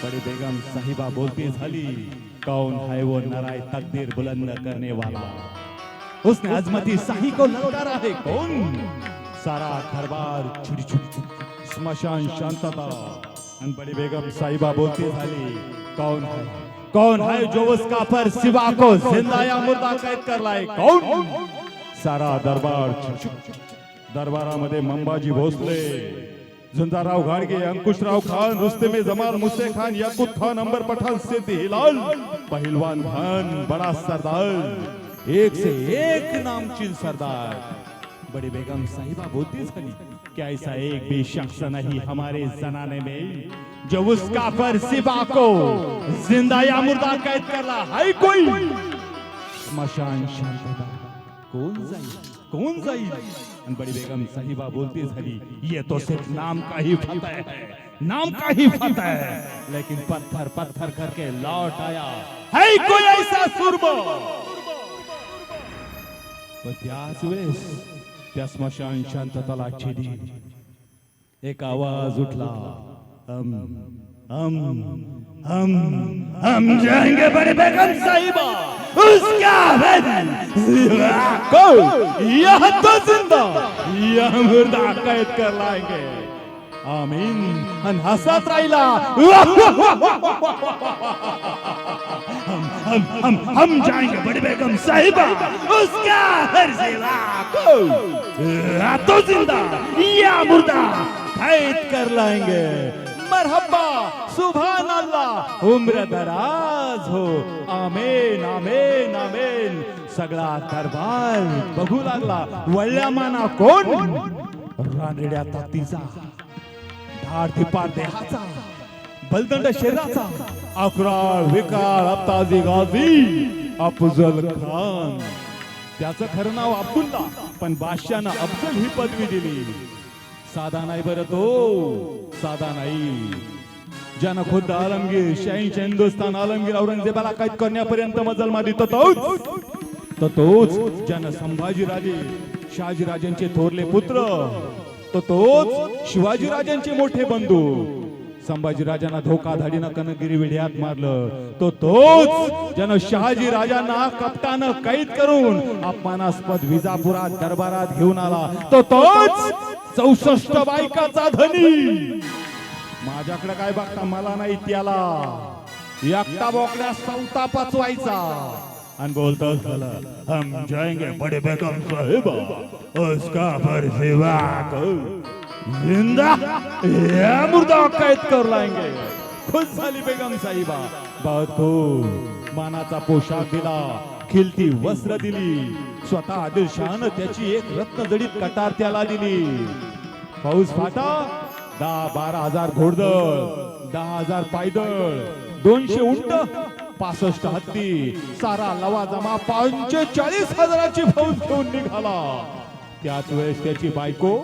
बड़ी बेगम साहिबा बोलती झाली कौन है वो नराय तकदीर बुलंद करने वाला? उसने अजमती शाही को ललकारा है कौन? सारा दरबार छुटी छुटी स्मशान शांतता। अन बड़ी बेगम साहिबा बोलती झाली कौन है? कौन है जो उसका पर सिवा को जिंदा या मुर्दा कैद कर लाए? कौन? सारा दरबार छुक दरबारामध्ये मंबाजी भोसले। झुंजाराव घाडगे अंकुशराव खान रुस्तेमे जमाल मुसे खान, याकुत खान, अंबर पठान सिद्ध हिलाल, पहलवान खान, बड़ा सरदार, एक से एक नामचीन सरदार। बड़ी बेगम साहिबा बोलती झाली क्या ऐसा एक भी शख्स नहीं हमारे जनाने में, जो उसका पर सिबा को ज़िंदा या मुर्दा कैद करला है कोई? स्मशान शांतता कौन जाईल कौन जाईल आणि बड़ी बेगम साहिबा बोलती झाली ये तो सिर्फ़ नाम का ही फतह है। नाम का ही फतह है। लेकिन पत्थर पत्थर करके लौट आया। है कोई ऐसा पण त्याच वेळेस त्या स्मशान शांतताला छिदी एक आवाज़ उठला। हम हम हम हम जाएँगे बड़े बेगम साहिबा उसका बदन को यह तो ज़िंदा यह मुर्दा कैद कर लाएँगे आमीन हसत राहिला हम हम हम हम जाएँगे बड़ी बेगम साहिबा उसका हर सेवा को तो ज़िंदा या मुर्दा कैद कर लाएँगे मरहबा सुभान अल्लाह उम्र दराज हो। आमेन आमेन आमेन। सगळा दरबार बघू लागला। वळल्या माना कोण? रानड्या तातीचा। धाड धिपाड देहाचा बलदंड शरीराचा। अकराळ विकार अप्ताजी गाजी अफजल खान। त्याचं खरं नाव अब्दुल्ला पण बादशानं अफजल ही पदवी दिली. साधा नाही बरं तो. साधा नाही. ज्यानं खुद्द आलमगीर शहाऐंशी हिंदुस्थान आलमगीर औरंगजेबाला कैद करण्यापर्यंत मजल मारी तोच. तो तोच ज्यानं संभाजीराजे शहाजीराजांचे थोरले पुत्र तो तोच शिवाजीराजांचे मोठे बंधू. संभाजीराजांना धोकाधाडीनं कनगिरी विड्यात मारलं तो तोच ज्यानं शहाजी राजांना कप्तानं कैद करून अपमानास्पद विजापुरात दरबारात घेऊन आला तो तोच चौसष्ट बायकाचा धनी माझ्याकडे काय बघता? मला नाही त्याला. एकटा बोकड्या सौता पचवायचा. आणि बोलतो झालं हम जाएंगे बड़े बेगम साहिबा. उसका जिंदा. या मुर्दा कैद कर लाएंगे. खुश झाली बेगम साहिबा. बहुत खूप मानाचा पोशाख दिला. खिलती वस्त्र दिली. स्वतः आदिलशहानं त्याची एक रत्नजडीत कटार त्याला दिली. पाऊस फाटा दहा बारा हजार घोडदळ दहा हजार पायदळ दोनशे उंट पासष्ट हत्ती सारा लवा लवाजमा पंचेचाळीस हजाराची फौज घेऊन निघाला. त्याच वेळेस त्याची बायको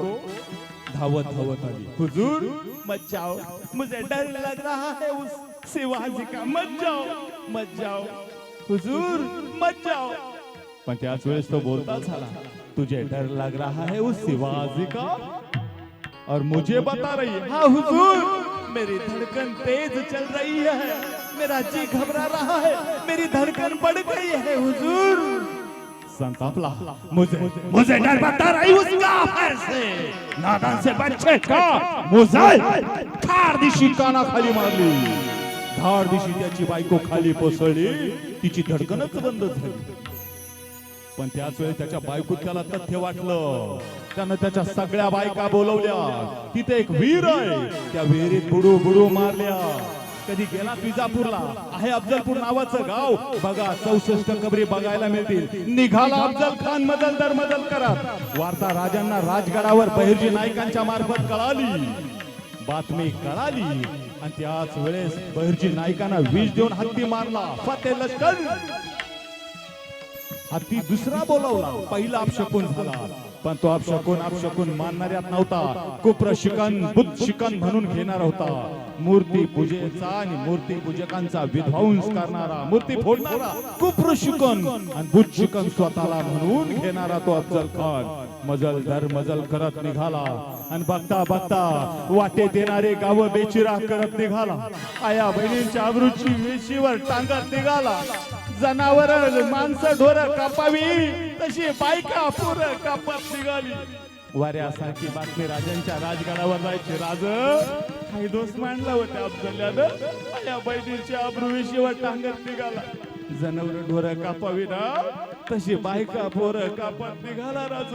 धावत धावत आली. हुजूर मत जाओ. मुझे डर लग रहा है उस शिवाजी का. मत जाओ मत जाओ. हुजूर मत जाओ. पण त्याच वेळेस तो बोलता झाला तुझे डर लग रहा है उस शिवाजी का? और मुझे बता रही है। हाँ हुजूर मेरी धड़कन तेज चल रही है मेरा जी घबरा रहा है मेरी धड़कन बढ़ गई है हुजूर। संतापला मुझे मुझे डर बता रही उसका फिर से। नादान से बच्चे का? मुझे ठार दिशी काना खाली मारली। धाड दिशी त्याची बायको खाली कोसळली तिची धडकनच बंद झाली. पण त्याच वेळी त्याच्या बायकोत त्याला तथ्य वाटलं. त्यानं त्याच्या सगळ्या बायका बोलवल्या. तिथे एक वीर आहे. त्या विहिरीत बुडू बुडू मारल्या. कधी गेला विजापूरला? आहे अफजलपूर नावाचं गाव. बघा चौसष्ट कबरी बघायला मिळतील. निघाला अफजल खान मदल दर मदल करत वार्ता राजांना राजगडावर बहिर्जी नायकांच्या मार्फत कळाली. बातमी कळाली. आणि त्याच वेळेस बहिर्जी नायकांना विष देऊन हत्ती मारला. फते लष्कर. हत्ती दुसरा बोलावला. पहिला अपशकून झाला. पण तो अपशकून अपशकून मानणाऱ्यात नव्हता. कुप्र शिकन बुद्ध शिकन म्हणून घेणारा होता. मूर्ती पूजेचा आणि मूर्ती पूजकांचा विध्वंस करणारा मूर्ती फोडणारा कुप्र शिकन आणि बुद्ध शिकन स्वतःला म्हणून घेणारा तो अफजल खान. मजल धर मजल करत निघाला. आणि बघता बघता वाटे देणारे गाव बेचिरा करत निघाला. आया बहिणींच्या अब्रूची वेशीवर टांगत निघाला. जनावर माणसं ढोर कापावी तशी बायका पुर कापत निघाली. वाऱ्यासारखी बातमी राजांच्या राजगडावर जायची. राज काही दोष मांडला होता अफजल्यानं आया बैठीच्या अब्रुवेशीवर टांगत निघाला. जनावर ढोर कापावी ना तशी बायका पोर कापत निघाला राज.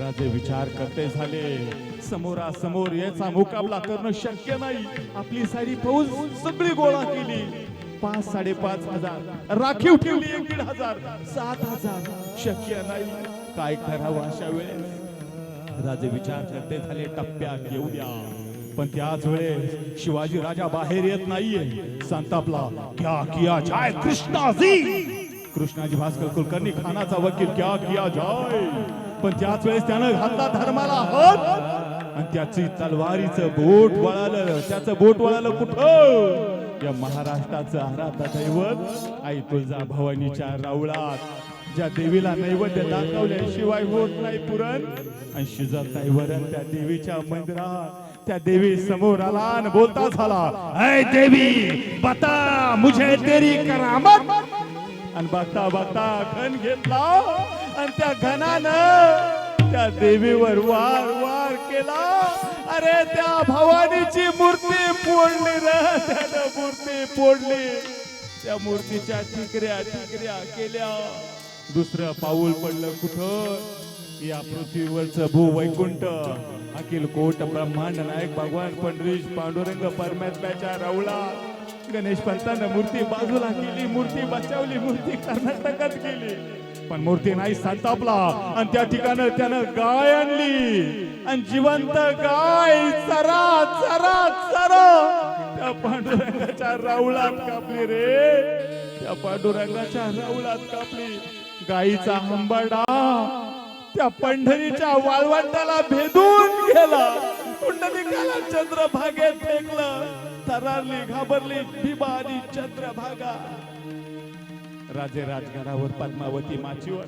राजे विचार करते झाले समोरासमोर याचा मुकाबला करणं शक्य नाही. आपली सारी फौज सगळी गोळा केली. पाच साडेपाच हजार. राखीव ठेवली एक दीड हजार. सात हजार. शक्य नाही. काय करावं अशा वेळेस? राजे विचार करते झाले टप्प्यात द्या. पण त्याच वेळेस शिवाजी राजा बाहेर येत नाहीये. संतापला क्या किया जाय कृष्णाजी कृष्णाजी भास्कर कुलकर्णी खानाचा वकील क्या किया जाय पण त्याच वेळेस त्यानं घातला धर्माला हात. आणि त्याची तलवारीचं बोट वळालं. त्याचं बोट वळालं कुठं? या महाराष्ट्राचं आराधा दैवत आई तुळजा भवानीच्या रावळात ज्या देवीला नैवेद्य दाखवल्याशिवाय होत नाही पुरण आणि शिजत नाही वरण त्या देवीच्या मंदिरात. त्या देवी समोर आला आणि बोलता झाला ऐ देवी बता मुझे तेरी करामत. आणि बघता बघता घन घेतला आणि त्या घनानं त्या देवीवर वार वार केला. अरे त्या भवानीची मूर्ती फोडली रे. त्यानं मूर्ती फोडली. त्या मूर्तीच्या ठिकऱ्या ठिकऱ्या केल्या. दुसरं पाऊल पडलं कुठं? या पृथ्वीवरचं भू वैकुंठ अखिल कोट ब्रह्मांड नायक भगवान पंढरीश पांडुरंग परमात्म्याच्या रावळा. गणेश पंतांना मूर्ती बाजूला केली मूर्ती बचावली मूर्ती कर्नाटकात केली. पण मूर्ती नाही संतापला. आणि त्या ठिकाणी त्यानं गाय आणली. आणि जिवंत गाय चरा चरा चरा. त्या पांडुरंगाच्या राऊळात कापली रे. त्या पांडुरंगाच्या राऊळात कापली. गाईचा हंबाडा त्या पंढरीच्या वाळवंटाला भेदून गेला. कुंडलिकाला चंद्रभागेत फेकलं. तरारली घाबरली भीमा आणि चंद्रभागा. राजे राजगडावर पद्मावती माचीवर.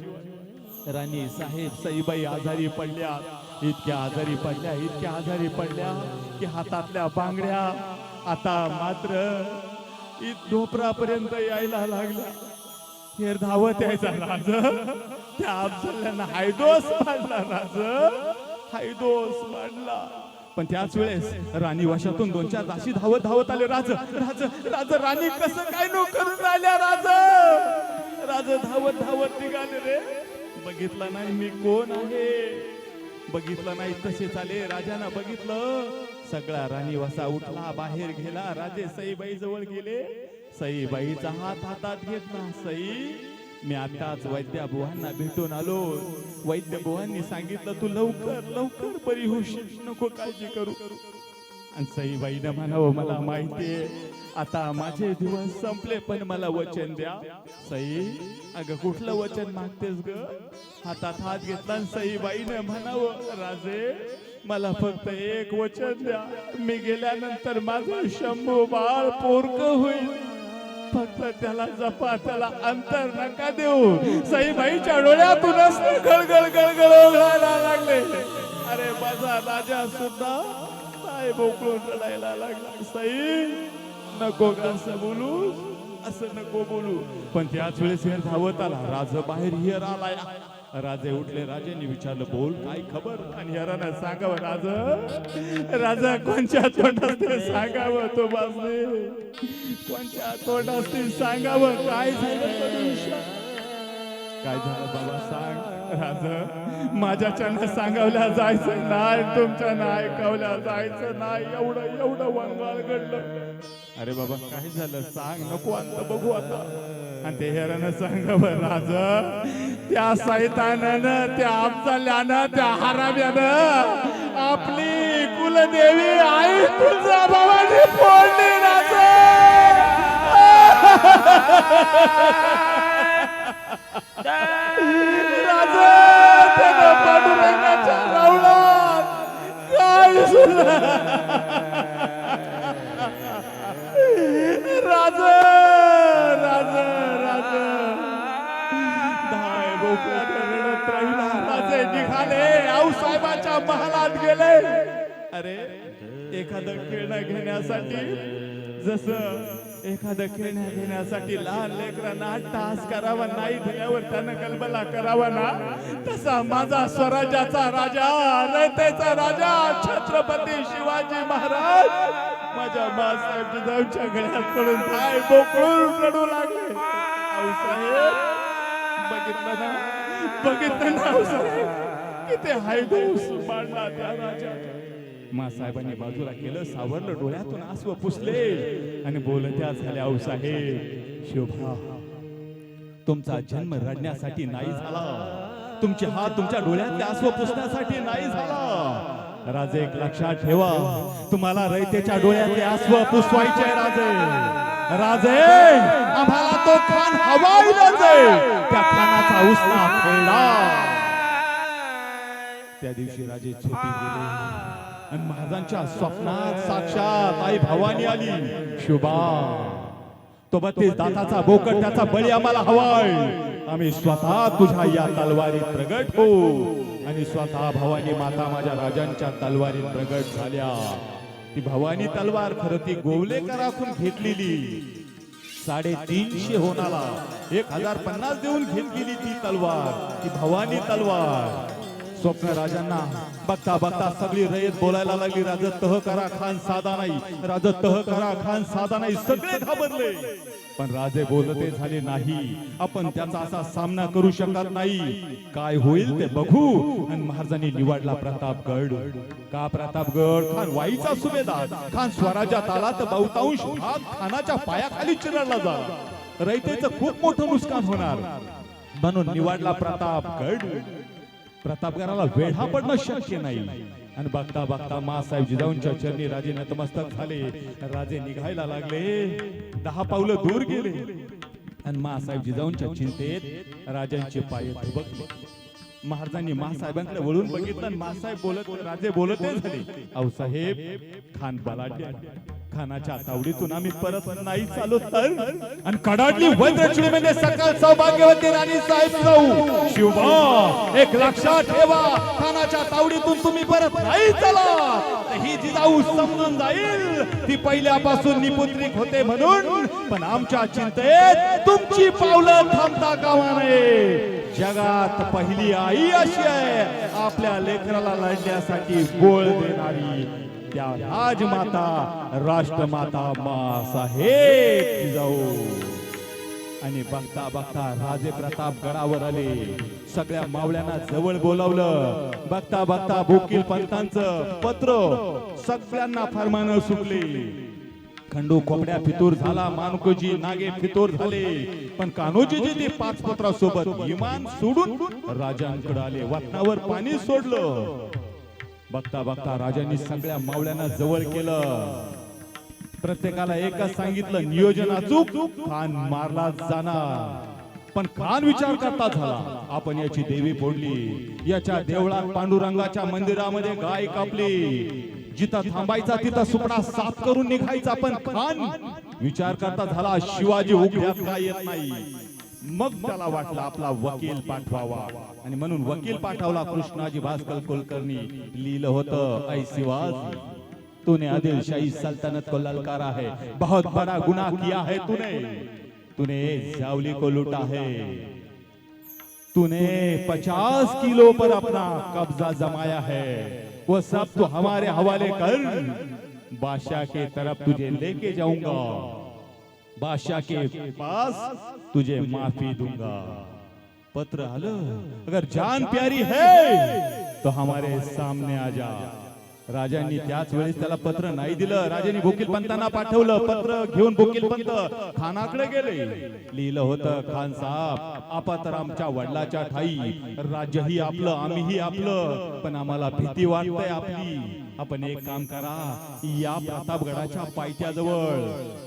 राणी साहेब सईबाई आजारी पडल्या. इतक्या आजारी पडल्या इतक्या आजारी पडल्या की हातातल्या बांगड्या आता मात्र ढोपरापर्यंत यायला लागल्या. हे धावत यायचा राज. त्या अफजल्यांना हायदोस पाडला राज. हायदोस पाडला पण त्याच वेळेस राणी वशातून दोन चार दाशी धावत धावत आले. राज राज राज राणी कसं काय नो करून राहिल्या राज? राज धावत धावत निघाले रे. बघितलं नाही मी कोण आहे. बघितलं नाही तसे चाले. राजानं बघितलं सगळा राणी वसा उठला बाहेर गेला. राजे सईबाई जवळ गेले. सईबाईचा हात हातात घेतला सई. मी आताच वैद्याबुवांना भेटून आलो. वैद्यबुवांनी सांगितलं तू लवकर लवकर बरी होशील नको काळजी करू. आणि सईबाईनं म्हणावं मला माहितीये आता माझे दिवस संपले पण मला वचन द्या. सई अगं कुठलं वचन मागतेस ग? हातात हात घेतला आणि सईबाईनं म्हणावं राजे मला फक्त एक वचन द्या. मी गेल्यानंतर माझं शंभू बाळ पोरक होईल. फक्त त्याला जपा त्याला अंतर नका देऊ. साईबाईच्या डोळ्यातूनच गळगळ गळगळ ओघळायला लागले. अरे माझा राजा सुद्धा काय बोकळून रडायला लागला. सई नको ग असं बोलू. असं नको बोलू. पण त्याच वेळेस हेर धावत आला राज बाहेर हिर आलाय राजे उठले राजांनी विचारलं बोल काय खबर? आणि यारांना सांगावं राज? राजा कोणच्या तोंडात ते सांगावं तो बाजले कोणच्या तोंडात ते सांगावं? काय झालं काय झालं बाबा सांग राज? माझ्याच्यानं सांगावल्या जायचं नाही तुमच्यानं ऐकवल्या जायचं नाही एवढं एवढं वंगाल घडलं. अरे बाबा काय झालं? सांग नको आता बघू आता. आणि ते हेरानं बरं राज त्या सैतानानं त्या अफजल्यानं त्या हराम्यानं आपली कुलदेवी आई तुझा भावाने फोडली राज! राजा त्यानं पांडुरंगाच्या रावणात काय सुद्धा महालात गेले. अरे एखादं खेळणं घेण्यासाठी जसं एखादं खेळण्या घेण्यासाठी लहान लेकरांना टास करावा नाही दिल्यावर त्यानं कल्पना करावा ना तसा माझा स्वराज्याचा राजा रयतेचा राजा छत्रपती शिवाजी महाराज माझ्या बाळासाहेब जिजाऊच्या गळ्यात पडून काय बोकळून रडू लागले. बघितलं ना? बघितलं ना किती हायदोस मांडला त्या राजाच्या मासाहेबांनी बाजूला केलं सावरलं डोळ्यातून आसव पुसले आणि बोलत्या झाल्या आऊसाहेब शोभा तुमचा जन्म रडण्यासाठी नाही झाला. तुमचे हात तुमच्या डोळ्यातले आसव पुसण्यासाठी नाही झाला. राजे एक लक्षात ठेवा. तुम्हाला रयतेच्या डोळ्यातले आसव पुसवायचे राजे. राजे आम्हाला तो खान हवाई राजे त्या खानाचा उसना खेळला त्या दिवशी राजे झोपी गेले. आणि महाराजांच्या स्वप्नात साक्षात आई भवानी आली. शुभा. तो बत्तीस दाताचा बोकड त्याचा बळी आम्हाला हवाय. आम्ही स्वतः तुझ्या या तलवारीत प्रगट हो. आणि स्वतः भवानी माता माझ्या राजांच्या तलवारीत प्रगट झाल्या. ती भवानी तलवार खरं ती गोवलेकर राखून घेतलेली. साडेतीनशे होणारा एक हजार पन्नास देऊन घेत गेली ती तलवार ती भवानी तलवार. स्वप्न राजांना बघता बघता सगळी रयत बोलायला लागली. राजा तह करा खान साधा नाही. राजा तह करा खान साधा नाही. सगळे घाबरले. पण राजे बोलते झाले नाही. आपण त्याचा असा सामना करू शकत नाही. काय होईल ते बघू. आणि महाराजांनी निवडला प्रतापगड. का प्रतापगड? खान वाईचा सुभेदार. खान स्वराज्यात आला तर बहुतांश भाग खानाच्या पायाखाली चिरडला जा रयतेचं खूप मोठं नुकसान होणार. म्हणून निवडला प्रतापगड. प्रतापगडाला वेढा पडणं शक्य नाही. आणि बघता बघता मासाहेब जिजाऊंच्या चरणी राजे नतमस्तक झाले. राजे निघायला लागले. दहा पावलं दूर गेले. आणि मासाहेब जिजाऊंच्या चिंतेत राजांचे पाय थुबकले महाराजांनी महासाहेबांकडे वळून बघितलं आणि मासाहेब बोलत राजे बोलते झाले. आऊसाहेब खान बलाढ्य खानाच्या तावडीतून आम्ही परत नाही चालू तर आणि कडाडली वैद्यश्री म्हणजे सकाळ सौभाग्यवती राणी साहेब जाऊ. शिवबा एक लक्षात ठेवा खानाच्या तावडीतून तुम्ही परत नाही चला ही जिजाऊ समजून जाईल ती पहिल्यापासून निपुत्रिक होते म्हणून. पण आमच्या चिंतेत तुमची पावलं थांबता कामा नये. जगात पहिली आई अशी आहे आपल्या लेकराला लढण्यासाठी गोळ देणारी. त्या राजमाता राष्ट्रमाता मासाहेब जिजाऊ. आणि बघता बघता राजे प्रताप गडावर आले. सगळ्या मावळ्यांना जवळ बोलावलं. बघता बघता बोकील पंतांचं पत्र सगळ्यांना फरमान सुटले. खंडू खोपड्या फितूर झाला मानकोजी नागे फितूर झाले. पण कान्होजीजी ते पाच पत्रासोबत विमान सोडून राजांकडे आले. वतनावर पाणी सोडलं. बघता बघता राजांनी सगळ्या मावळ्यांना जवळ केलं. प्रत्येकाला एकच सांगितलं नियोजन अचूक खान मारला जाणार. पण खान विचार करता झाला आपण याची देवी फोडली. याच्या देवळात पांडुरंगाच्या मंदिरामध्ये गाय कापली. जिथं थांबायचा तिथं सुपडा साफ करून निघायचा पण खान विचार करता झाला शिवाजी उघड्यात काय येत नाही? मग त्याला वाटलं आपला वकील पाठवावा. आणि म्हणून वकील पाठवला कृष्णाजी भास्कर कुलकर्णी. लिहिलं होतं ऐ शिवाजी तूने आदिलशाही सल्तनत को ललकारा है. बहुत बड़ा गुनाह किया है तूने. तूने जावली को लूटा है. तूने पचास किलो पर अपना कब्जा जमाया है. वो सब तो हमारे हवाले कर. बादशाह के तरफ तुझे लेके जाऊंगा. बादशाह के पास तुझे माफी दूंगा। पत्र आलं अगर जान प्यारी है तो हमारे सामने आ जा। राजांनी त्याच वेळेस त्याला पत्र नाही दिलं। राजांनी भोकील पंतांना पाठवलं। पत्र घेऊन भोकील पंत खानाकडे गेले। लिहिलं होतं खान साहेब आपा तर आमच्या वडिलाच्या ठाई राज्यही आपलं आम्हीही आपलं पण आम्हाला भीती वाटते आपली. आपण एक काम करा. या प्रतापगडाच्या पायथ्याजवळ.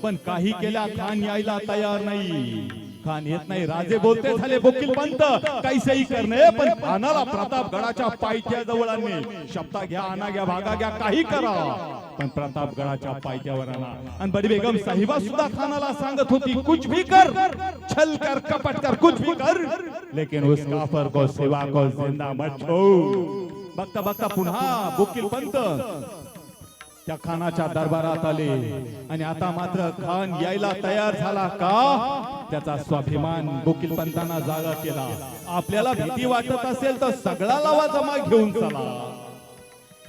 पण काही केल्या खान यायला तयार नाही. खान येत नाही. राजे बोलते झाले बोकील पंत. कैसेही करणे पण खानाला प्रतापगडाच्या पायथ्याजवळ आणणे शब्दा घ्या आणा घ्या भागा घ्या काही करा. पण प्रतापगडाच्या पायथ्यावर आणा. आणि बडी बेगम साहिबा सुद्धा खानाला सांगत होती कुछ भी कर. छल कर कपट कर कुछ भी कर. लेकिन उस काफर को सिवा को जिंदा मत छोड़। बघता बघता पुन्हा बोकील पंत. त्या खानाच्या दरबारात आले. आणि आता मात्र खान यायला तयार झाला का? त्याचा स्वाभिमान बोकील पंतांना जागा केला. आपल्याला भीती वाटत असेल तर सगळा लावा जमा घेऊन चला.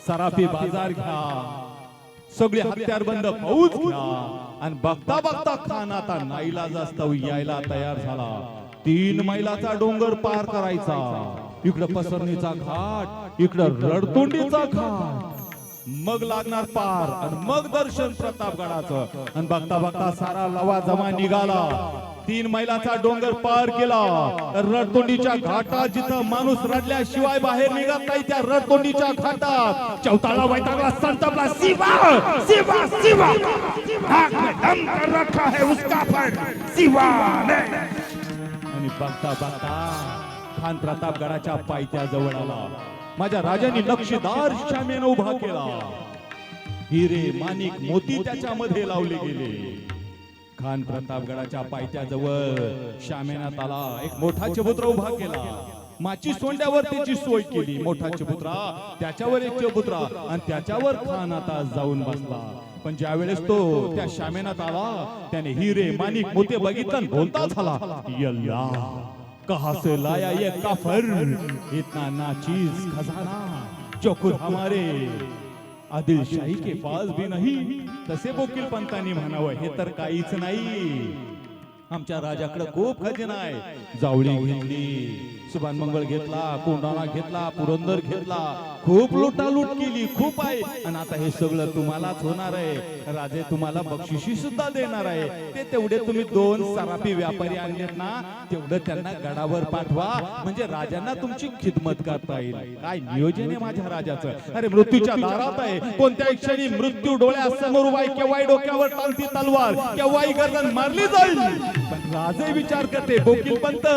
सराफी बाजार घ्या. सगळे हत्यार बंद घ्या. आणि बघता बघता खान आता नाईलाज जास्त यायला तयार झाला. तीन मैलाचा डोंगर पार करायचा. इकडं पसरणीचा घाट इकडं रडतोंडीचा घाट. मग लागणार पार आणि मग दर्शन प्रतापगडाचं. आणि बघता बघता सारा लवा जमा निघाला. तीन मैलाचा डोंगर पार केला. रडतोंडीच्या घाटात जिथं माणूस रडल्याशिवाय बाहेर निघत नाही त्या रडतोंडीच्या घाटात चौथाला वैतागला संतपला शिवा शिवा शिवा नाक में दम कर रखा है उसका पर शिवा आणि बघता बघता खान प्रतापगडाच्या पायथ्या जवळ आला माझ्या राजाने नक्षीदार शामेनं उभा केला. हिरे माणिक मोती त्याच्यामध्ये लावले गेले. खान प्रतापगडाच्या पायथ्याजवळ शामेनात आला एक मोठा चबुत्रा उभा केला. माची सोंड्यावर त्याची सोय केली. मोठा चबुत्रा त्याच्यावर एक चबुत्रा आणि त्याच्यावर खान आता जाऊन बसला. पण ज्या वेळेस तो त्या शामेनात आला त्याने हिरे माणिक मोते बघितलं बोलता झाला. यल्ला! कहा से लाया ये काफर? इतना नाचीज खजाना जो खुद हमारे आदिलशाही के पास भी नाही तसे बोकील पंतांनी म्हणावं हे तर काहीच नाही। आमच्या राजाकडे खूप खजिना आहे। जावळी घेतली सुभान मंगळ घेतला कोंडाणा घेतला पुरंदर घेतला खूप लुटालूट केली खूप आहे. आणि आता हे सगळं तुम्हालाच होणार आहे. राजे तुम्हाला बक्षिशी सुद्धा देणार आहे. ते तेवढे तुम्ही दोन सरापी व्यापारी आणलेत ना तेवढं त्यांना गडावर पाठवा. म्हणजे राजांना तुमची खिदमत करता येईल. काय नियोजन आहे माझ्या राजाचं? अरे मृत्यूच्या दारात आहे. कोणत्याही क्षणी मृत्यू डोळ्यासमोर वाई केव्हाही डोक्यावर टालती तलवार केव्हाही गर्दन मारली जाईल. पण राजे विचार करते बोकील पंत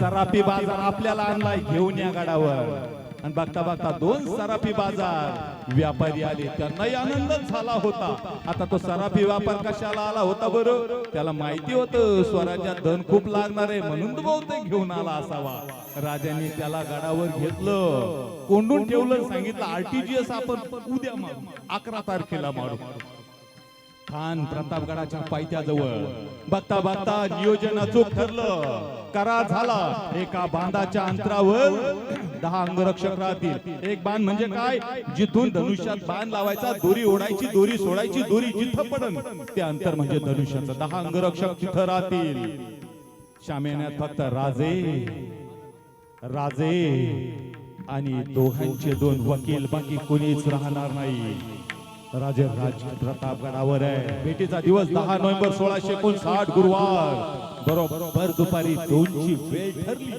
सरापी बाजार आपल्याला आणलाय घेऊन या गडावर. आणि बघता बघता दोन सराफी बाजार. व्यापारी आले त्यांनाही आनंदच झाला होता. आता तो सराफी व्यापार कशाला आला होता बरं? त्याला माहिती होतं स्वराज्यात धन खूप लागणार आहे म्हणून तो बहुतेक घेऊन आला असावा. राजांनी त्याला गडावर घेतलं. कोंडून ठेवलं सांगितलं आरटीजीएस आपण उद्या मारू. अकरा तारखेला मारू. खान प्रतापगडाच्या पायथ्याजवळ. बघता बघता नियोजन अचूक ठरलं. करार झाला. एका बांधाच्या अंतरावर दहा अंगरक्षक राहतील. एक बांध म्हणजे काय? जिथून धनुष्यात बांध लावायचा दोरी ओढायची दोरी सोडायची दोरी जिथं पडन ते अंतर म्हणजे धनुष्याचं. दहा अंगरक्षक तिथं राहतील. शामेण्यात फक्त राजे राजे आणि दोघांचे दोन वकील. बाकी कोणीच राहणार नाही. राजे राज प्रतापगडावर आहे. भेटीचा दिवस दहा नोव्हेंबर सोळाशे एकोणसाठ गुरुवार. बरोबर दुपारी दोनची वेळ ठरली.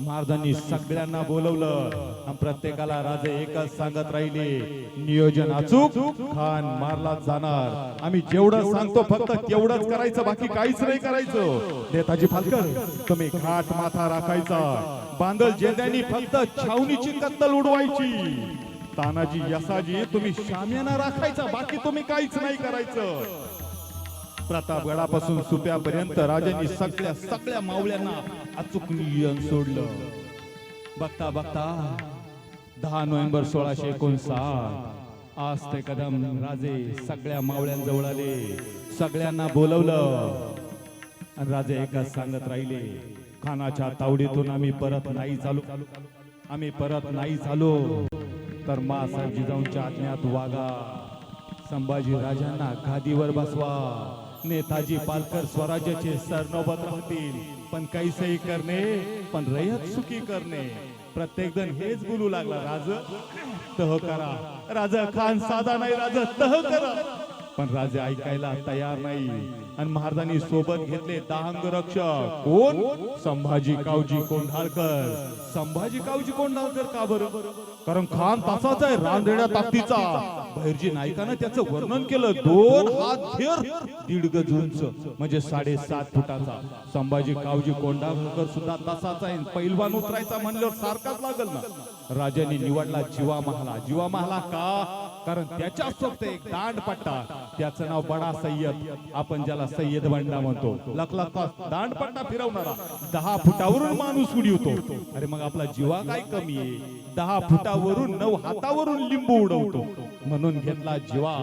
महाराजांनी सगळ्यांना बोलवलं. आणि प्रत्येकाला राजे एकच सांगत राहिले नियोजन अचूक खान मारला जाणार. आम्ही जेवढं सांगतो फक्त तेवढंच करायचं बाकी काहीच नाही करायचं. नेताजी फालकर तुम्ही घाट माथा राखायचा. बांधल जेद्यांनी फक्त छावणीची कत्तल उडवायची. तानाजी यसाजी तुम्ही शाम्याना राखायचा बाकी तुम्ही काहीच नाही करायचं. प्रतापगडापासून सुप्यापर्यंत राजांनी सगळ्या सगळ्या मावळ्यांना अचूक नियम सोडलं. बघता बघता दहा नोव्हेंबर सोळाशे एकोणसाठ आज ते कदम राजे सगळ्या मावळ्यांजवळ आले सगळ्यांना बोलवलं. आणि राजे एकच सांगत राहिले खानाच्या तावडीतून आम्ही परत नाही चालू आम्ही परत नाही चालू. तर मासाहेब जिजाऊंच्या आज्ञात वागा. संभाजी राजांना गादीवर बसवा. नेताजी पालकर स्वराज्याचे सरनोबत राहतील पण कैसेही करणे पण रयत सुखी करणे. प्रत्येक जण हेच बोलू लागला राज तह करा. राजा खान साधा नाही राजा तह करा. पण राजे ऐकायला तयार नाही. आणि महाराजांनी सोबत घेतले दहांग रक्षक. कोण? संभाजी कावजी कोंढाळकर. संभाजी कावजी कोंढाळकर का बरं? कारण खान तसाच आहे रानरेड्या ताकदीचा. बहिर्जी नायकानं त्याचं वर्णन केलं. दोन हात धेर दीड गज उंच म्हणजे साडेसात फुटाचा. संभाजी कावजी कोंढाळकर सुद्धा तसाच आहे. पैलवान उतरायचा म्हणल्यावर सारखाच लागल ना. राजाने निवडला जीवा महाला जीवा महाला का? कारण त्याच्या सोबत एक दांड पट्टा त्याचं नाव बडा सय्यद. आपण ज्याला सय्यद बंडा म्हणतो. लख दांड पट्टा फिरवणारा. दहा फुटावरून माणूस उडी होतो अरे मग आपला जीवा काय कमी आहे? दहा फुटावरून नऊ हातावरून लिंबू उडवतो. म्हणून घेतला जीवा.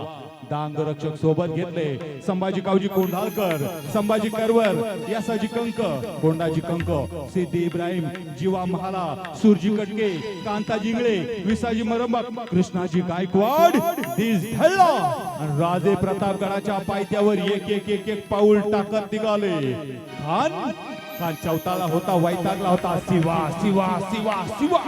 रक्षक सोबत घेतले. संभाजी कावजी कोंढाळकर संभाजी करवर यासाजी कंक कोंडाजी कंक सिद्धी इब्राहिम जीवा महाला सुरजी कटके कांता जिंगळे विसाजी मरंबक कृष्णाजी गायकवाड दिस राजे प्रतापगडाच्या पायथ्यावर एक एक एक एक पाऊल टाकत निघाले. खान खान चौताला होता वैतागला होता. शिवा शिवा शिवा शिवा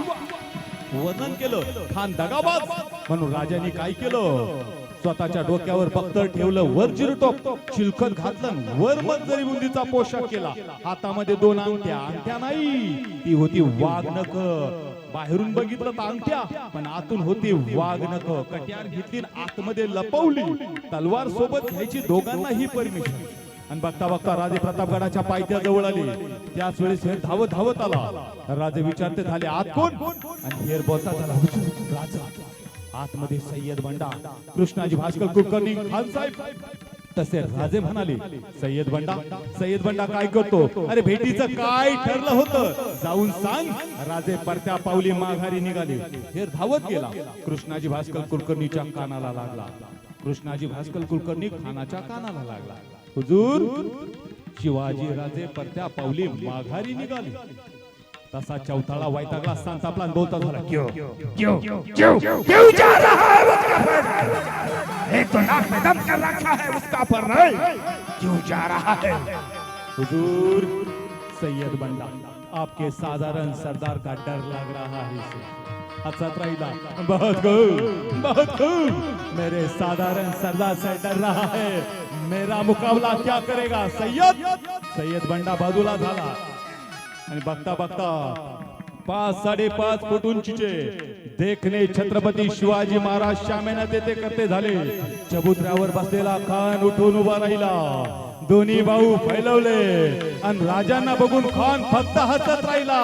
वर्णन केलं. खान दगाबाद म्हणून राजाने काय केलं? स्वतःच्या डोक्यावर बख्तर ठेवलं वर जिरटोप चिलखत घातलं वर मग जरी बुंदीचा पोशाख केला हातामध्ये दोन अंगठ्या अंगठ्या नाही. ती होती वाघनख बाहेरून बघितलं तर अंगठ्या पण आतून होती वाघनख कट्यार घेतली आतमध्ये लपवली. तलवार सोबत घ्यायची दोघांनाही परमिशन आणि बघता बघता राजे प्रतापगडाच्या पायथ्या जवळ आले. त्याच वेळेस हेर धावत धावत आला. राजे विचारते झाले आत कोण? आणि हेर बोलता झाला राजा. आतमध्ये सय्यद बंडा कृष्णाजी भास्कर कुलकर्णी खान साहेब. तसे राजे म्हणाले सय्यद बंडा सय्यद बंडा काय करतो? अरे भेटीचं काय ठरलं होतं? जाऊन सांग. राजे परत्या पावली माघारी निघाले. हे धावत गेला. कृष्णाजी भास्कर कुलकर्णीच्या कानाला लागला. कृष्णाजी भास्कर कुलकर्णी खानाच्या कानाला लागला. हुजूर शिवाजी राजे परत्या पावली माघारी निघाले. तसा चौथाळा वैतागला सांतापला आणि बोलता झाला क्यों क्यों क्यों क्यों जा रहा है उसका पर एक तो नाक में दम कर रखा है उसका पर नहीं क्यों जा रहा है हुजूर सैयद बंडा आपके साधारण सरदार का डर लग रहा है इसे हंसत रहिला बहुत खूब बहुत खूब मेरे साधारण सरदार से डर रहा है मेरा मुकाबला क्या करेगा सैयद सैयद बंडा बाजूला झाला आणि बघता बघता पाच साडेपाच फूट उंचीचे देखणे छत्रपती शिवाजी महाराज शामेना तेथे करते झाले चबुतऱ्यावर बसलेला खान उठून उभा राहिला दोन्ही भाऊ फैलवले आणि राजांना बघून खान फक्त हसत राहिला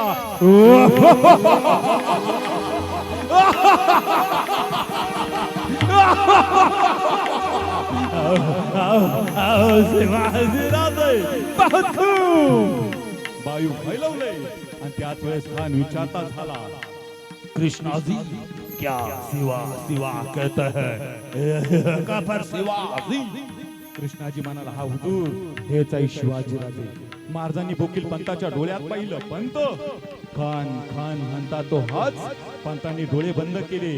वायू फैलवले आणि त्याच वेळेस खान विचारता झाला कृष्णाजी क्या सिवा सिवा कहता है? का पर सिवा कृष्णाजी म्हणाला हा हुजूर हेच आहे शिवाजी राजे. महाराजांनी बोकील पंताच्या डोळ्यात पाहिलं पंत खान खान म्हणता तो हाच. पंतांनी डोळे बंद केले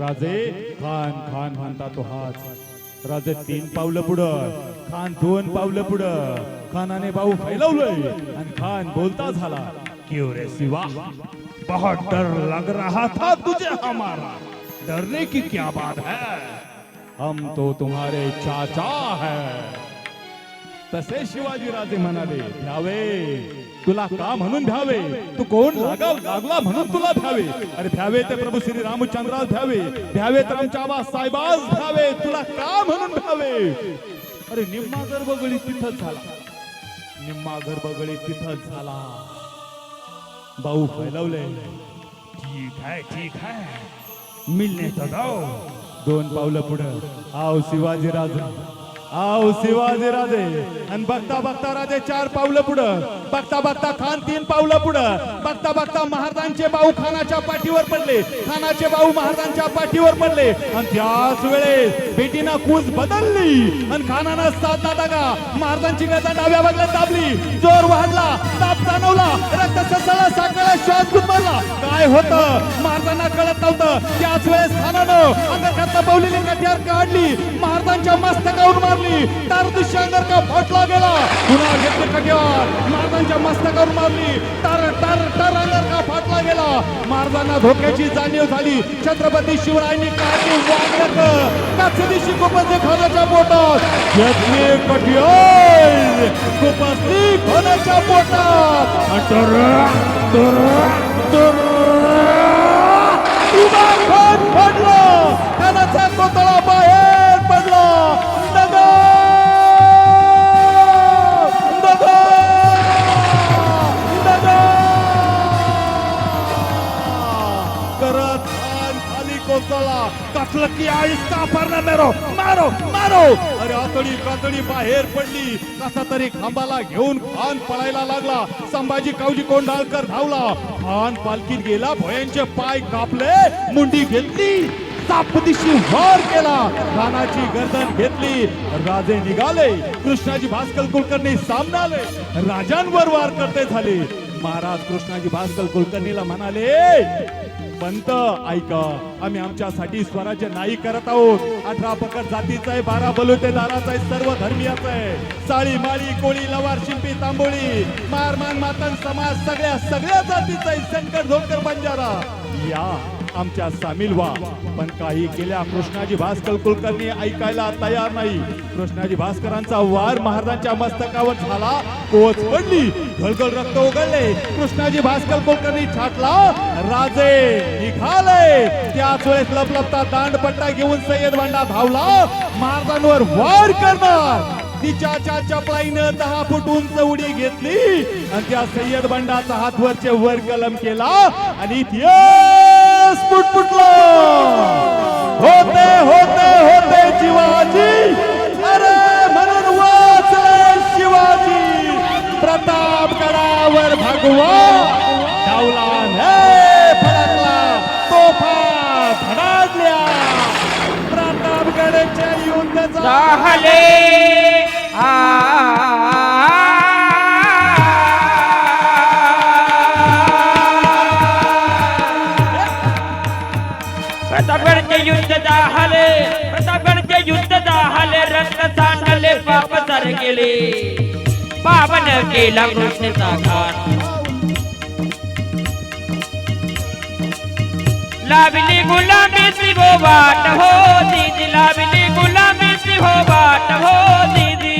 राजे खान खान म्हणता तो हाच. राजे तीन पावलं पुढं. खान दोन पावलं पुढं. खानाने भाऊ फैलवलंय. आणि खान बोलता झाला क्यों रे शिवा बहुत डर लग रहा था तुझे हमारा. डरने की क्या बात है? हम तो तुम्हारे चाचा है. तसे शिवाजीराजे म्हणाले भ्यावे तुला का म्हणून भ्यावे तू कोण? लागाव लागला म्हणून तुला भ्यावे अरे भ्यावे ते प्रभू श्री रामचंद्रास भ्यावे भ्यावे तर आमच्या आबा साहेबास भ्यावे तुला का म्हणून भ्यावे अरे निम्मा गर्भगळी तिथंच झाला. निम्मा गर्भगळी तिथंच झाला. भाऊ फैलवले. ठीक आहे ठीक आहे. मिलने तो दो दोन पावलं पुढं. आव शिवाजी राजे. आव शिवाजी राजे. आणि बघता बघता राजे चार पावलं पुढं. बघता बघता खान तीन पावलं पुढं. बघता बघता महाराजांचे भाऊ खानाच्या पाठीवर पडले. खानाचे भाऊ महाराजांच्या पाठीवर पडले. आणि त्याच वेळेस बेटीनं कूस बदलली. आणि खानानं साधला दागा. महाराजांची गदा डाव्या बाजूला दाबली. जोर वाढला. ताप जाणवला. रक्त ससळा साखळा श्वास गुदमरला काय होतं? महाराजांना कळत नव्हतं. त्याच वेळेस खानानं अंगरखात पावलेली कट्यार काढली. महाराजांच्या मस्तकावर मारली. तार दुष्य अंगर का फाटला गेला? पुन्हा घेतली महाराजांना महाराजांच्या मस्तकावर मारली. टर टर टर अंगरखा फाटला गेला? महाराजांना धोक्याची जाणीव झाली. छत्रपती शिवरायांनी काढली वागणक काचदिशी कुपसली खानाच्या पोटात. घेतली कटियाल कुपसली खानाच्या पोटात. उभा खान पडला खानाचा कोतळा बाहेर. चला. कसलं की आईस्ता फरना मेरो. मारो मारो. अरे आतडी कातडी बाहेर पडली. कसा तरी खांबाला घेऊन खान पळायला लागला. संभाजी कावजी कोंढाळकर धावला. खान पालखीत गेला भयांचे पाय कापले मुंडी घेतली. सापदिशी वार केला. खानाची गर्दन घेतली. राजे निघाले. कृष्णाजी भास्कर कुलकर्णी सामनाले. राजांवर वार करते झाले. महाराज कृष्णाजी भास्कर कुलकर्णीला म्हणाले पंत ऐका. आम्ही आमच्यासाठी स्वराज्य नाही करत आहोत. अठरा पकड जातीचा आहे बारा बलुते दाराचा आहे सर्व धर्मीयाचा आहे. साळी माळी कोळी लवार शिंपी तांबोळी. मार मान मातन समाज सगळ्या सगळ्या जातीचा आहे शंकर धोकर बंजारा. या. आमच्या सामील व्हा पण काही केल्या कृष्णाजी भास्कर कुलकर्णी ऐकायला तयार नाही. कृष्णाजी भास्करांचा वार महाराजांच्या मस्तकावर झाला कोच पडली घलघल रक्त उघडले. कृष्णाजी भास्कर कुलकर्णी छाटला राजे निघाले. त्याच वेळेस लपलपता दांडपट्टा घेऊन सय्यद भांडा धावला. महाराजांवर वार करणार. तिच्याच्या चपलाईनं दहा फूट उंच उडी घेतली. आणि त्या सय्यद बंडाचा हात वरचे वर कलम केला. आणि इतिहास फुटफुटला होते होते होते शिवाजी. अरे म्हणून वाचले शिवाजी. प्रतापगडावर भगवा. डावला हे फडकला. तोफा धडाडल्या. प्रतापगडच्या युद्ध झाले आ युद्ध जाहले प्रतापगडचे युद्ध जाहले रक्त सांडले पाप सर गेले पावन केला कृष्णचा घाट. लाभली गुलामी सी हो बाट हो दीदी लाभली गुलामी सी हो बाट हो दीदी.